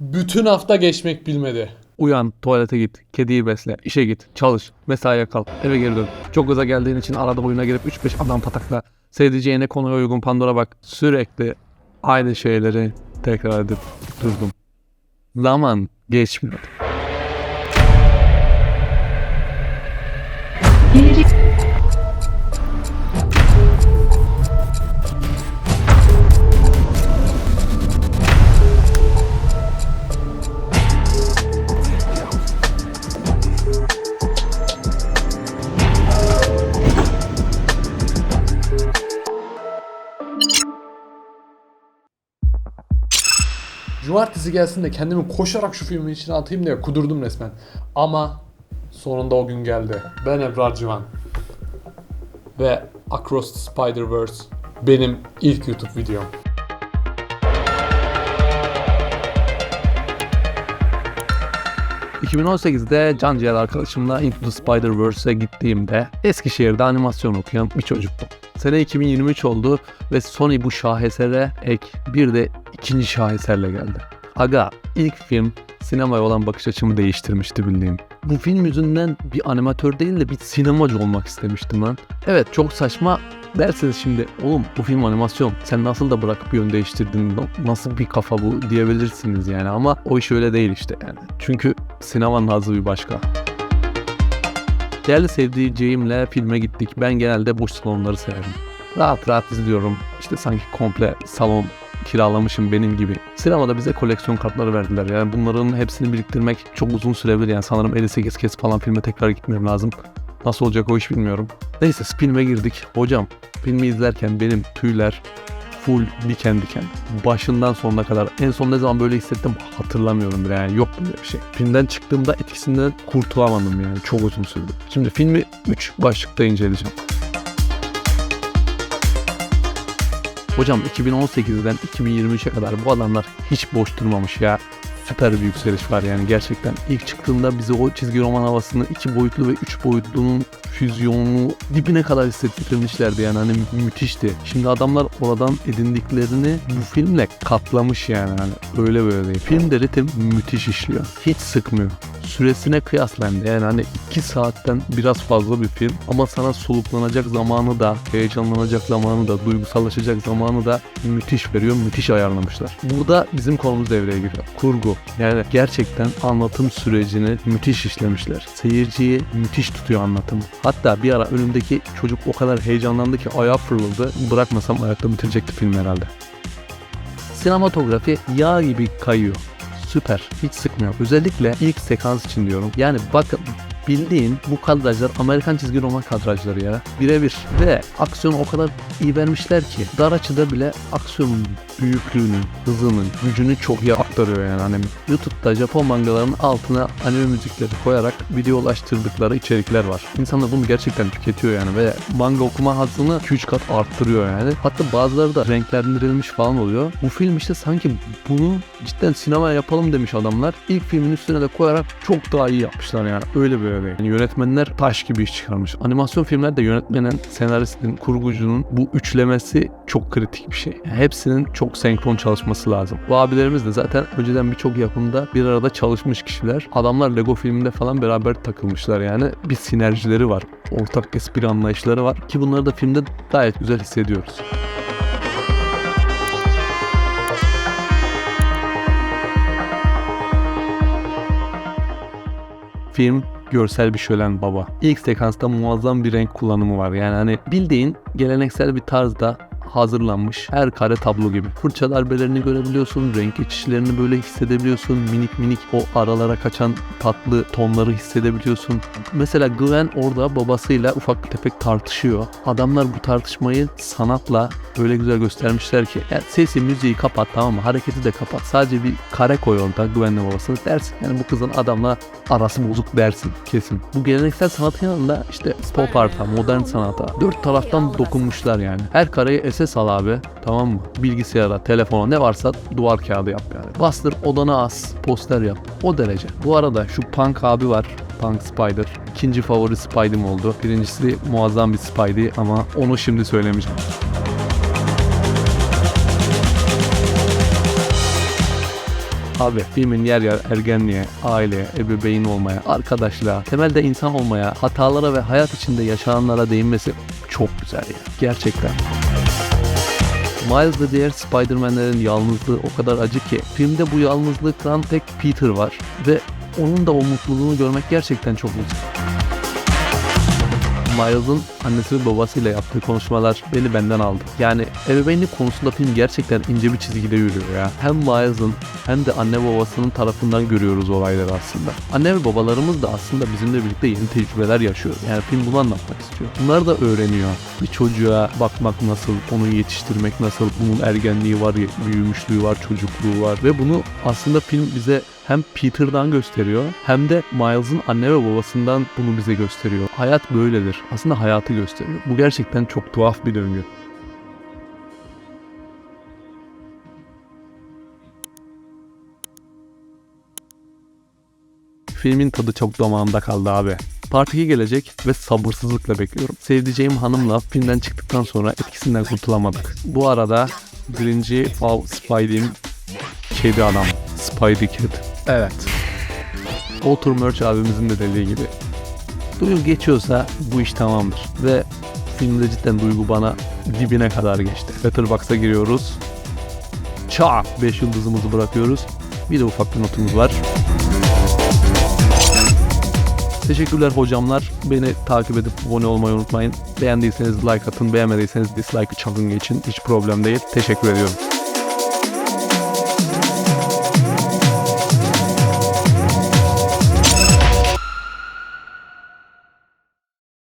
Bütün hafta geçmek bilmedi. Uyan, tuvalete git, kediyi besle, işe git, çalış, mesaiye kal, eve geri dön. Çok gaza geldiğin için arada oyuna girip 3-5 adam patakla. Sevdiceğine konuya uygun Pandora bak. Sürekli aynı şeyleri tekrar edip durdum. Zaman geçmiyor. Cumartesi gelsin de kendimi koşarak şu filmin içine atayım diye kudurdum resmen. Ama sonunda o gün geldi. Ben Ebrar Civan. Ve Across the Spider-Verse benim ilk YouTube videom. ...2018'de Can Ciğer arkadaşımla Into the Spider-Verse'e gittiğimde... ...Eskişehir'de animasyon okuyan bir çocuktum. Sene 2023 oldu ve Sony bu şahesere ek bir de ikinci şaheserle geldi. Aga ilk film sinemaya olan bakış açımı değiştirmişti bildiğim. Bu film yüzünden bir animatör değil de bir sinemacı olmak istemiştim ben. Evet çok saçma derseniz şimdi oğlum bu film animasyon sen nasıl da bırakıp yön değiştirdin Na- nasıl bir kafa bu diyebilirsiniz yani ama o iş öyle değil işte yani. Çünkü sinemanın hazzı bir başka. Değerli sevdiceğimle filme gittik. Ben genelde boş salonları severim. Rahat rahat izliyorum. İşte sanki komple salon kiralamışım benim gibi. Sinemada bize koleksiyon kartları verdiler. Yani bunların hepsini biriktirmek çok uzun sürebilir. Yani sanırım 58 kez falan filme tekrar gitmem lazım. Nasıl olacak o iş bilmiyorum. Neyse filme girdik. Hocam filmi izlerken benim tüyler full diken diken. Başından sonuna kadar. En son ne zaman böyle hissettim hatırlamıyorum bile yani yok böyle bir şey. Filmden çıktığımda etkisinden kurtulamadım yani çok uzun sürdü. Şimdi filmi 3 başlıkta inceleyeceğim. Hocam 2018'den 2023'e kadar bu adamlar hiç boş durmamış ya. Süper bir yükseliş var yani gerçekten. İlk çıktığında bize o çizgi roman havasını iki boyutlu ve üç boyutlunun füzyonunu dibine kadar hissettirmişlerdi yani hani mü- müthişti. Şimdi adamlar oradan edindiklerini bu filmle katlamış yani hani öyle böyle değil. Filmde ritim müthiş işliyor. Hiç sıkmıyor. Süresine kıyasla yani hani 2 saatten biraz fazla bir film ama sana soluklanacak zamanı da, heyecanlanacak zamanı da, duygusallaşacak zamanı da müthiş veriyor, müthiş ayarlamışlar. Burada bizim konumuz devreye giriyor. Kurgu. Yani gerçekten anlatım sürecini müthiş işlemişler. Seyirciyi müthiş tutuyor anlatım. Hatta bir ara önümdeki çocuk o kadar heyecanlandı ki ayağı fırladı. Bırakmasam ayakta bitirecekti film herhalde. Sinematografi yağ gibi kayıyor. Süper. Hiç sıkmıyor. Özellikle ilk sekans için diyorum. Yani bakın bildiğin bu kadrajlar Amerikan çizgi roman kadrajları ya. Birebir. Ve aksiyonu o kadar iyi vermişler ki dar açıda bile aksiyonun büyüklüğünü, hızını, gücünü çok iyi aktarıyor yani anime. YouTube'da Japon mangalarının altına anime müzikleri koyarak videolaştırdıkları içerikler var. İnsanlar bunu gerçekten tüketiyor yani ve manga okuma hazzını 2-3 kat arttırıyor yani. Hatta bazıları da renklendirilmiş falan oluyor. Bu film işte sanki bunu cidden sinemaya yapalım demiş adamlar. İlk filmin üstüne de koyarak çok daha iyi yapmışlar yani. Öyle böyle değil. Yani yönetmenler taş gibi iş çıkarmış. Animasyon filmlerde yönetmenin, senaristin, kurgucunun bu üçlemesi çok kritik bir şey. Yani hepsinin çok senkron çalışması lazım. Bu abilerimiz de zaten önceden birçok yapımda bir arada çalışmış kişiler. Adamlar Lego filminde falan beraber takılmışlar yani. Bir sinerjileri var. Ortak espri anlayışları var ki bunları da filmde gayet güzel hissediyoruz. Film görsel bir şölen baba. İlk sekansta muazzam bir renk kullanımı var. Yani hani bildiğin geleneksel bir tarzda hazırlanmış her kare tablo gibi. Fırça darbelerini görebiliyorsun, renk geçişlerini böyle hissedebiliyorsun. Minik minik o aralara kaçan tatlı tonları hissedebiliyorsun. Mesela Gwen orada babasıyla ufak tefek tartışıyor. Adamlar bu tartışmayı sanatla öyle güzel göstermişler ki. Yani sesi, müziği kapat tamam mı? Hareketi de kapat. Sadece bir kare koy orada Gwen'le babasını dersin. Yani bu kızın adamla arası bozuk dersin kesin. Bu geleneksel sanatın yanında işte pop art'a, modern sanata dört taraftan dokunmuşlar yani. Her kareyi SS al abi tamam mı? Bilgisayara, telefona ne varsa duvar kağıdı yap yani. Bastır odana as, poster yap. O derece. Bu arada şu Punk abi var. Punk Spider. İkinci favori Spidey'm oldu. Birincisi muazzam bir Spidey ama onu şimdi söylemeyeceğim. Abi filmin yer yer ergenliğe, aileye, ebeveyn olmaya, arkadaşlığa, temelde insan olmaya, hatalara ve hayat içinde yaşananlara değinmesi çok güzel ya. Gerçekten. Miles ve diğer Spider-Man'lerin yalnızlığı o kadar acı ki filmde bu yalnızlıktan tek Peter var ve onun da o mutluluğunu görmek gerçekten çok güzel. Miles'ın annesi ve babasıyla yaptığı konuşmalar beni benden aldı. Yani ebeveynlik konusunda film gerçekten ince bir çizgide yürüyor ya. Hem Miles'ın hem de anne babasının tarafından görüyoruz olayları aslında. Anne ve babalarımız da aslında bizimle birlikte yeni tecrübeler yaşıyor. Yani film bunu anlatmak istiyor. Bunlar da öğreniyor. Bir çocuğa bakmak nasıl, onu yetiştirmek nasıl, bunun ergenliği var, büyümüşlüğü var, çocukluğu var ve bunu aslında film bize hem Peter'dan gösteriyor hem de Miles'ın anne ve babasından bunu bize gösteriyor. Hayat böyledir. Aslında hayatı gösteriyor. Bu gerçekten çok tuhaf bir döngü. Filmin tadı çok damağımda kaldı abi. Part 2 gelecek ve sabırsızlıkla bekliyorum. Sevdiceğim hanımla filmden çıktıktan sonra etkisinden kurtulamadık. Bu arada birinci Fav Spidey'im kedi adam. Spidey Kid. Evet. Walter Murch abimizin de dediği gibi. Duygu geçiyorsa bu iş tamamdır. Ve filmde cidden duygu bana dibine kadar geçti. Letterboxd'a giriyoruz. Çak 5 yıldızımızı bırakıyoruz. Bir de ufak bir notumuz var. Teşekkürler hocamlar. Beni takip edip abone olmayı unutmayın. Beğendiyseniz like atın, beğenmediyseniz dislike çakın geçin. Hiç problem değil. Teşekkür ediyorum.